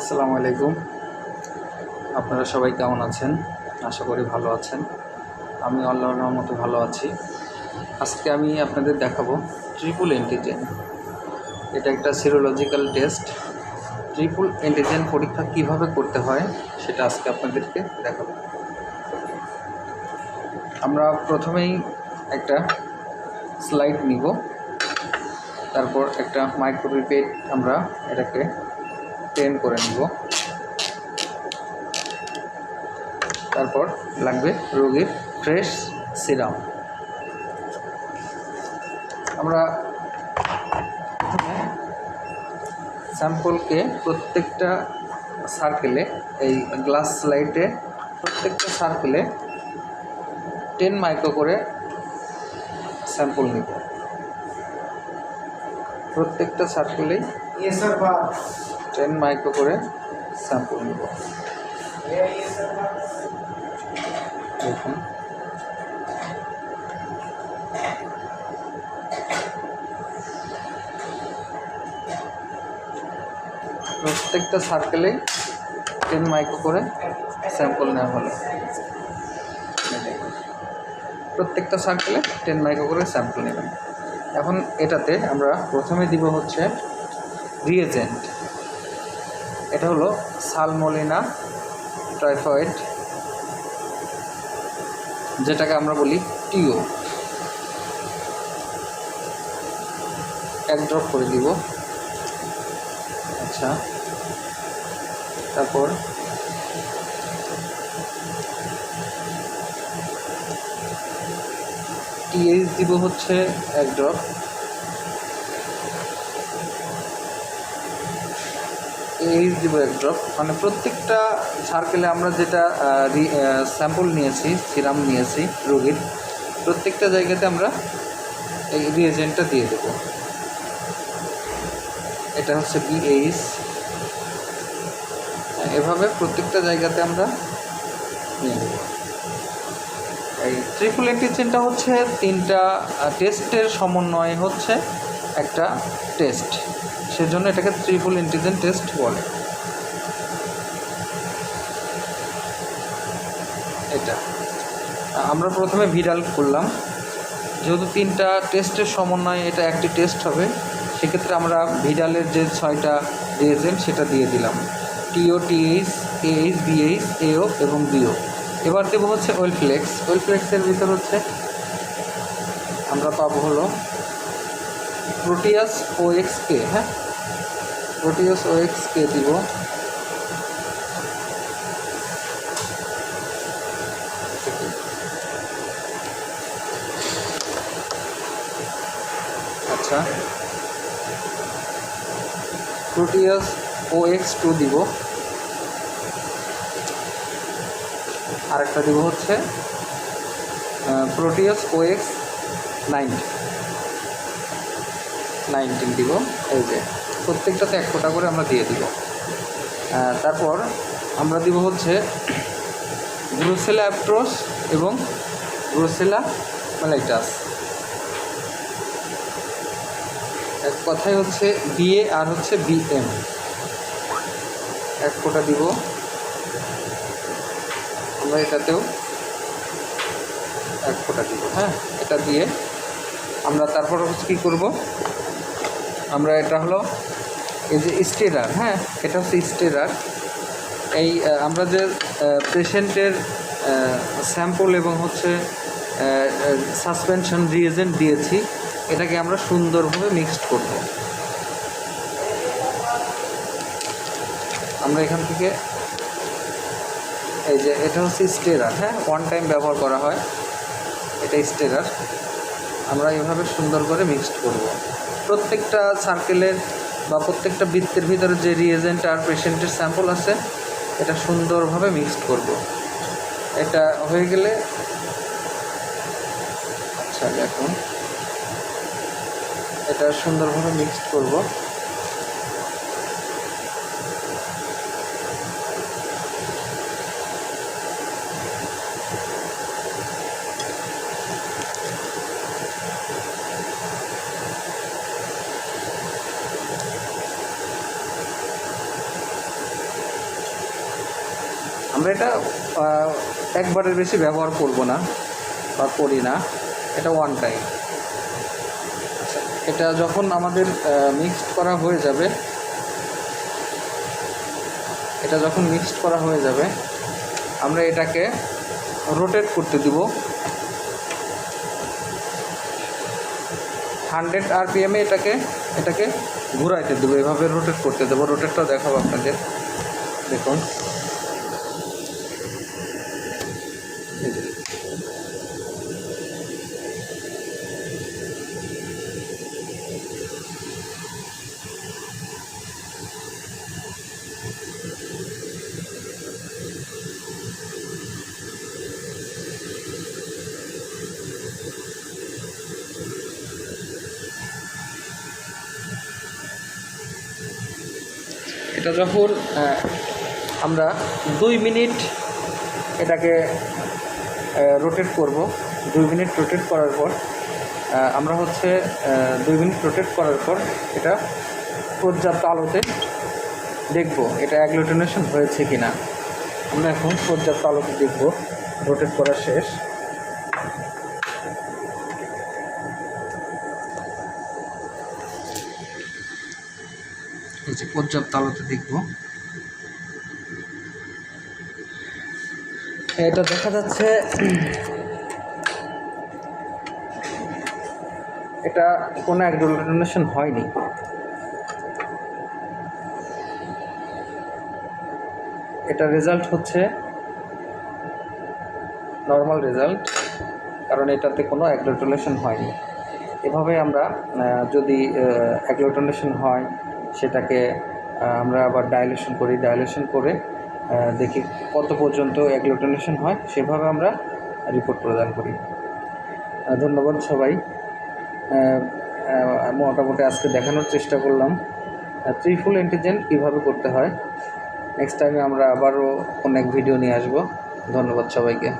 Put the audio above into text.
আসসালামু আলাইকুম। আপনারা সবাই কেমন আছেন? আশা করি ভালো আছেন। আমি আল্লাহর রহমতে ভালো আছি। আজকে আমি আপনাদের দেখাবো ট্রিপল অ্যান্টিজেন এটা একটা সিরোলজিক্যাল টেস্ট ট্রিপল অ্যান্টিজেন পরীক্ষা কীভাবে করতে হয়, সেটা আজকে আপনাদেরকে দেখাবো। আমরা প্রথমেই একটা স্লাইড নিব। তারপর একটা মাইক্রোপিপেট আমরা এটাকে প্লেন করে নিব। তারপর লাগবে রোগীর ফ্রেশ সিরাম। আমরা স্যাম্পলকে প্রত্যেকটা সার্কেলে এই গ্লাস লাইটে প্রত্যেকটা সার্কেলে টেন মাইক্রো করে স্যাম্পল নিব। প্রত্যেকটা সার্কেলেই টেন মাইক্রো করে স্যাম্পল নেব। দেখুন। প্রত্যেকটা সার্কেলে টেন মাইক্রো করে স্যাম্পল নেওয়া হলো। প্রত্যেকটা সার্কেলে টেন মাইক্রো করে স্যাম্পল নেবেন। এখন এটাতে আমরা প্রথমে দিব হচ্ছে রিয়েজেন্ট এটা হলো সালমোলিনা টাইফয়েড, যেটাকে আমরা বলি টিও। এক ড্রপ করে দিব। আচ্ছা। তারপর টিএইচ দিব হচ্ছে এক ড্রপ। এইচ দিব এক ড্রপ মানে প্রত্যেকটা সার্কেলে আমরা যেটা স্যাম্পল নিয়েছি সিরাম নিয়েছি, রোগীর, প্রত্যেকটা জায়গাতে আমরা এই রিয়েজেন্টটা দিয়ে দেব। এটা হচ্ছে বিএইচ এভাবে প্রত্যেকটা জায়গাতে আমরা নিয়ে দেবো এই ট্রিপল অ্যান্টিজেনটা হচ্ছে তিনটা টেস্টের সমন্বয় হচ্ছে একটা টেস্ট সেজন্য এটাকে ট্রিপল অ্যান্টিজেন টেস্ট বলে। এটা। আমরা প্রথমে ভিরাল করলাম। যেহেতু তিনটা টেস্টের সমন্বয়ে এটা একটি টেস্ট হবে, সেক্ষেত্রে আমরা ভিডালের যে ছয়টা রিয়েজেন্ট সেটা দিয়ে দিলাম। টিও টিএইচ এইচ বিএইচ এও এবং বিও এবার দেবো হচ্ছে ওয়েল ফ্লেক্স ওয়েল ফ্লেক্সের ভিতর হচ্ছে আমরা পাবো হলো প্রোটিয়াস ও এক্স কে হ্যাঁ? প্রোটিয়াস ও এক্স কে দিব আচ্ছা। প্রোটিয়াস ও এক্স টু দিব। আরেকটা দিব হচ্ছে Proteus O X ninety nineteen দিব। এই যে, প্রত্যেকটাতে এক ফোঁটা করে আমরা দিয়ে দিব। তারপর আমরা দিব হচ্ছে ব্রুসেলা অ্যাপ্রোস এবং ব্রুসেলা ম্যালাইটাস এক কথায় হচ্ছে বিএ আর হচ্ছে বিএম এক ফোঁটা দিব। আমরা এটাতেও এক ফোঁটা দিব হ্যাঁ? এটা দিয়ে আমরা তারপর হচ্ছে কী করব? আমরা এটা হলো এই যে স্টেরার হ্যাঁ? এটা হচ্ছে স্টেরার। এই আমরা যে পেশেন্টের স্যাম্পল এবং হচ্ছে সাসপেনশন রিয়েজেন্ট দিয়েছি, এটাকে আমরা সুন্দরভাবে মিক্সড করব। আমরা এখান থেকে, এই যে, এটা হচ্ছে স্টেরার হ্যাঁ? ওয়ান টাইম ব্যবহার করা হয়। এটা স্টেরার। আমরা এভাবে সুন্দর করে মিক্সড করব। প্রত্যেকটা সার্কেলের বা প্রত্যেকটা বৃত্তের ভিতরে যে রিয়েজেন্ট আর পেশেন্টের স্যাম্পল আছে, এটা সুন্দরভাবে মিক্সড করব। এটা হয়ে গেলে আচ্ছা দেখুন। এটা সুন্দরভাবে মিক্সড করব। আমরা এটা একবারের বেশি ব্যবহার করব না বা করি না। এটা ওয়ান টাইম আচ্ছা এটা যখন আমাদের মিক্সড করা হয়ে যাবে, এটা যখন মিক্সড করা হয়ে যাবে, আমরা এটাকে রোটেট করতে দিব। হান্ড্রেড আরপিএমে এটাকে এটাকে ঘুরাইতে দেবো, এভাবে রোটেট করতে দেবো। রোটেটটা দেখাবো আপনাদের। দেখুন। এটা যখন আমরা দুই মিনিট এটাকে রোটেট করব। দুই মিনিট রোটেট করার পর আমরা হচ্ছে দুই মিনিট রোটেট করার পর এটা পর্যাপ্ত আলোতে দেখব এটা অ্যাগ্লুটিনেশন হয়েছে কি না আমরা এখন পর্যাপ্ত আলোতে দেখব রোটেট করা শেষ। যে পর্যাপ্ত আলোতে দেখব। এটা দেখা যাচ্ছে, এটা কোনো অ্যাগ্লোটিনেশন হয়নি। এটা রেজাল্ট হচ্ছে নর্মাল রেজাল্ট কারণ এটাতে কোনো অ্যাগ্লোটিনেশন হয়নি। এভাবে আমরা যদি অ্যাগ্লোটিনেশন হয় সেটাকে আমরা আবার ডাইলেশন করি ডাইলেশন করে দেখি কত পর্যন্ত অ্যাগ্লোটিনেশন হয়, সেভাবে আমরা রিপোর্ট প্রদান করি। ধন্যবাদ সবাই। মোটামুটি আজকে দেখানোর চেষ্টা করলাম। ত্রিফুল ইন্টেলিজেন্ট কীভাবে করতে হয়? নেক্সট টাইমে আমরা আবারও অনেক ভিডিও নিয়ে আসব। ধন্যবাদ সবাইকে।